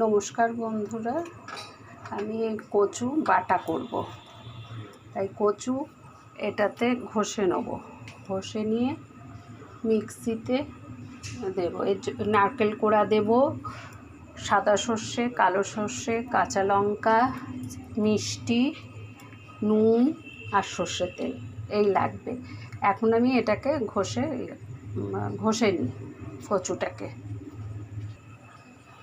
নমস্কার বন্ধুরা, আমি এই কচু বাটা করব। তাই কচু এটাতে ঘষে নেব। ঘষে নিয়ে মিক্সিতে দেবো। এর নারকেল কোড়া দেব, সাদা সর্ষে, কালো সর্ষে, কাঁচা লঙ্কা, মিষ্টি, নুন আর সর্ষে তেল, এই লাগবে। এখন আমি এটাকে ঘষে ঘষে নিই কচুটাকে।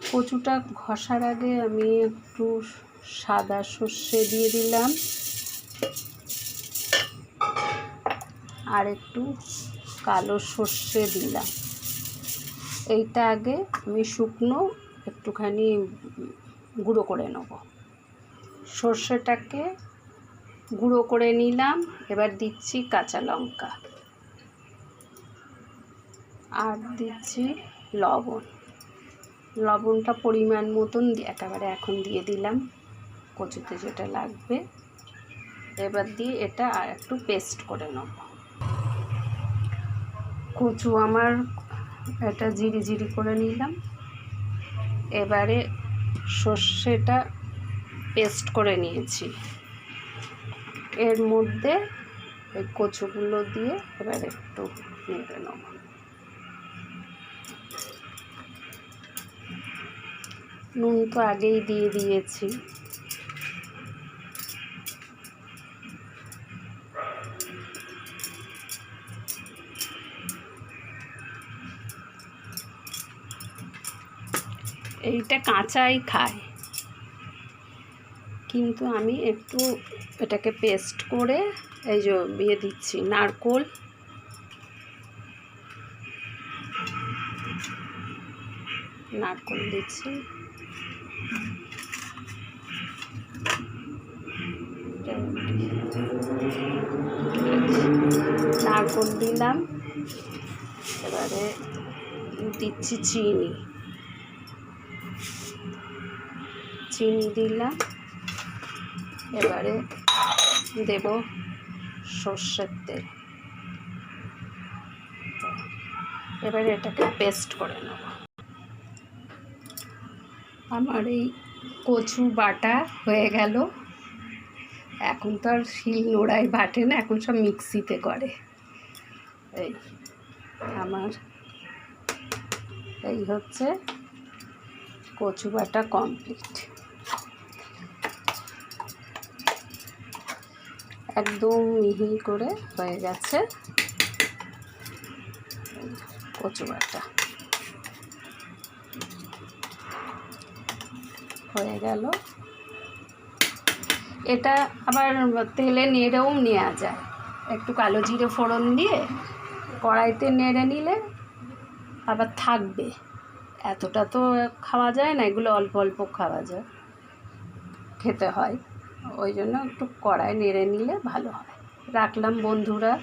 কচুটা ঘষার আগে আমি একটু সাদা সর্ষে দিয়ে দিলাম। আর একটু কালো সর্ষে দিলাম। এইটা আগে আমি শুকনো একটুখানি গুঁড়ো করে নেব। সর্ষেটাকে গুঁড়ো করে নিলাম। এবার দিচ্ছি কাঁচা লঙ্কা। আর দিচ্ছি লবণ। লবণটা পরিমাণ মতন একেবারে এখন দিয়ে দিলাম। কচুতে যেটা লাগবে। এবার দিয়ে এটা আর একটু পেস্ট করে নেব। কচু আমার এটা জিরি জিরি করে নিলাম। এবারে সর্ষেটা পেস্ট করে নিয়েছি। এর মধ্যে এই কচুগুলো দিয়ে এবার একটু নেড়ে নেব। নুন তো আগেই দিয়ে দিয়েছি। এইটা কাঁচাই খায়। কিন্তু আমি একটু এটাকে পেস্ট করে এই যে ইয়ে দিচ্ছি, নারকোল। নারকোল দিচ্ছি। নারকোল দিলাম। এবারে দিচ্ছি চিনি। চিনি দিলাম। এবারে দেব সর্ষের তেল। এবারে এটাকে পেস্ট করে নেব। আমার এই কচু বাটা হয়ে গেল। এখন তো আর শিল নোড়ায় বাটে না, এখন সব মিক্সিতে করে। এই আমার। এই হচ্ছে কচু বাটা কমপ্লিট একদম মিহি করে হয়ে গেছে কচু বাটা হয়ে গেল। এটা আবার তেলে নেড়েও নেওয়া যায়। একটু কালো জিরে ফোড়ন দিয়ে কড়াইতে নেড়ে নিলে আবার থাকবে। এতটা তো খাওয়া যায় না, এগুলো অল্প অল্প খাওয়া যায়। খেতে হয়। ওই জন্য একটু কড়াই নেড়ে নিলে ভালো হয়। রাখলাম বন্ধুরা।